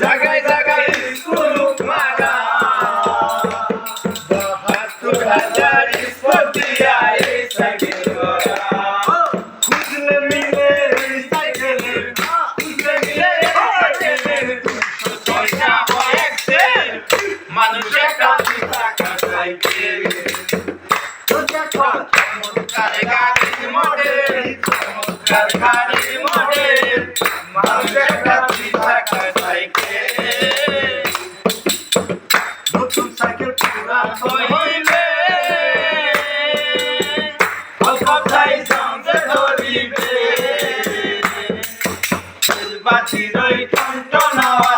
Zaga But you don't know.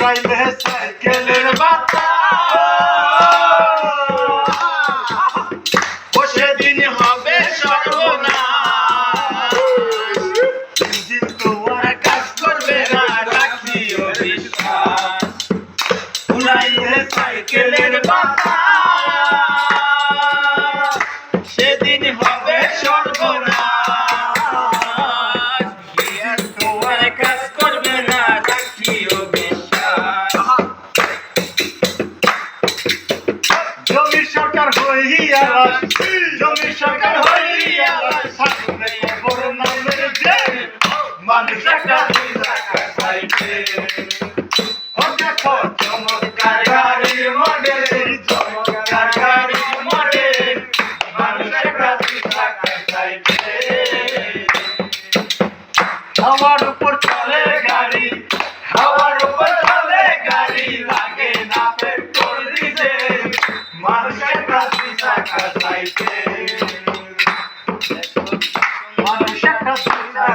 উড়াইলে সাইকেলের বাতা ও সেদিন হবে সর্বনা ইঞ্জিন তো আর কাজ করবে না রাখিও বিশ্বাস উড়াইলে সাইকেলের বাতা সেদিন হবে সর্বনা সরকার হইয়া জমি সরকার হইয়া মানুষ একটা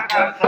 Thank you.